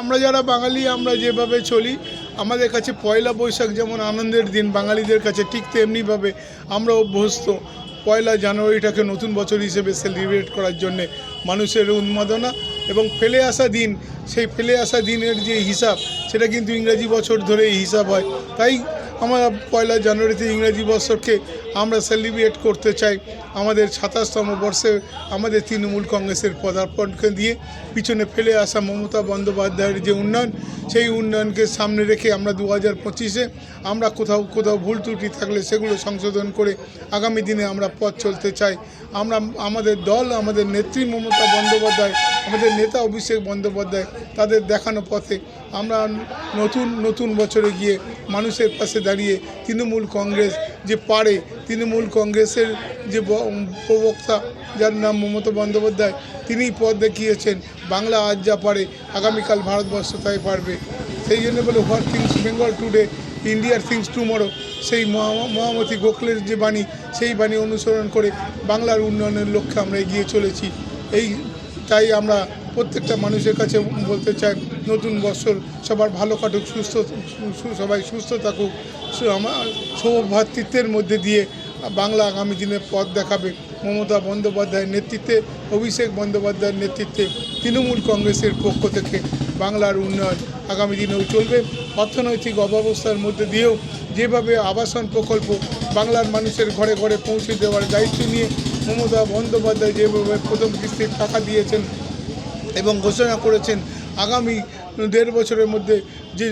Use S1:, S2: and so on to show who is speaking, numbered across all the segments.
S1: আমরা যারা বাঙালি, আমরা যেভাবে চলি, আমাদের কাছে পয়লা বৈশাখ যেমন আনন্দের দিন, বাঙালিদের কাছে ঠিক তেমনিভাবে আমরা অভ্যস্ত। পয়লা জানুয়ারিটাকে নতুন বছর হিসেবে সেলিব্রেট করার জন্যে মানুষের উন্মাদনা এবং ফেলে আসা দিন, সেই ফেলে আসা দিনের যে হিসাব, সেটা কিন্তু ইংরাজি বছর ধরে হিসাব হয়। তাই আমরা পয়লা জানুয়ারিতে ইংরাজি বছরকে আমরা সেলিব্রেট করতে চাই। আমাদের সাতাশতম বর্ষে আমাদের তৃণমূল কংগ্রেসের পদার্পণকে দিয়ে পিছনে ফেলে আসা মমতা বন্দ্যোপাধ্যায়ের যে উন্নয়ন, সেই উন্নয়নকে সামনে রেখে আমরা দু হাজার পঁচিশে আমরা কোথাও কোথাও ভুল ত্রুটি থাকলে সেগুলো সংশোধন করে আগামী দিনে আমরা পথ চলতে চাই। আমরা, আমাদের দল, আমাদের নেত্রী মমতা বন্দ্যোপাধ্যায় আমাদের নেতা অভিষেক বন্দ্যোপাধ্যায় তাদের দেখানো পথে আমরা নতুন নতুন বছরে গিয়ে মানুষের পাশে দাঁড়িয়ে তৃণমূল কংগ্রেস যে পারে, তৃণমূল কংগ্রেসের যে প্রবক্তা যার নাম মমতা বন্দ্যোপাধ্যায়, তিনিই পথ দেখিয়েছেন, বাংলা আজ যা পারে, আগামীকাল ভারতবর্ষ তাই পারবে। সেই জন্য বলে, হোয়াট থিংস বেঙ্গল টুডে, ইন্ডিয়ার থিংস টুমরো, সেই মহা- মহামতি গোখলের যে বাণী, সেই বাণী অনুসরণ করে বাংলার উন্নয়নের লক্ষ্যে আমরা এগিয়ে চলেছি। এই তাই আমরা প্রত্যেকটা মানুষের কাছে বলতে চাই, নতুন বছর, সবার ভালো কাটুক, সুস্থ সবাই সুস্থ থাকুক আমার সৌভ্রাতৃত্বের মধ্যে দিয়ে বাংলা আগামী দিনে পথ দেখাবে। মমতা বন্দ্যোপাধ্যায়ের নেতৃত্বে, অভিষেক বন্দ্যোপাধ্যায়ের নেতৃত্বে, তৃণমূল কংগ্রেসের পক্ষ থেকে বাংলার উন্নয়ন আগামী দিনেও চলবে। অর্থনৈতিক অব্যবস্থার মধ্যে দিয়েও যেভাবে আবাসন প্রকল্প বাংলার মানুষের ঘরে ঘরে পৌঁছে দেওয়ার দায়িত্ব নিয়ে মমতা বন্দ্যোপাধ্যায় যেভাবে প্রথম কিস্তির টাকা দিয়েছেন এবং ঘোষণা করেছেন, আগামী দেড় বছরের মধ্যে যে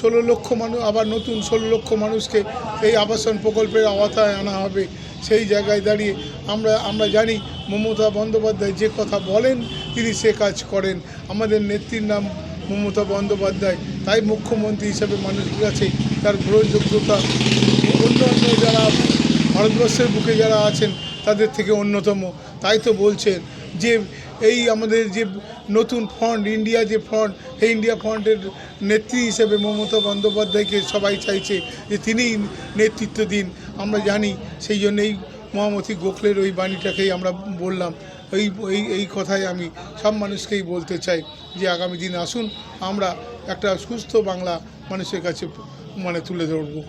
S1: ষোলো লক্ষ মানুষ আবার নতুন ষোলো লক্ষ মানুষকে এই আবাসন প্রকল্পের আওতায় আনা হবে, সেই জায়গায় দাঁড়িয়ে আমরা আমরা জানি মমতা বন্দ্যোপাধ্যায় যে কথা বলেন, তিনি সে কাজ করেন। আমাদের নেত্রীর নাম মমতা বন্দ্যোপাধ্যায়। তাই মুখ্যমন্ত্রী হিসেবে মানুষের কাছে তার গ্রহণযোগ্যতা অন্য অন্য যারা ভারতবর্ষের বুকে যারা আছেন তাদের থেকে অন্যতম। তাই তো বলছেন যে এই আমাদের যে নতুন ফন্ড ইন্ডিয়া যে ফন্ড এই ইন্ডিয়া ফন্ডের নেত্রী হিসেবে মমতা বন্দ্যোপাধ্যায়কে সবাই চাইছে যে তিনিই নেতৃত্ব দিন। আমরা জানি সেই জন্যই মহামতি গোখলের ওই বাণীটাকেই আমরা বললাম। এই এই এই কথাই আমি সব মানুষকেই বলতে চাই যে আগামী দিন আসুন, আমরা একটা সুস্থ বাংলা মানুষের কাছে মানে তুলে ধরবো।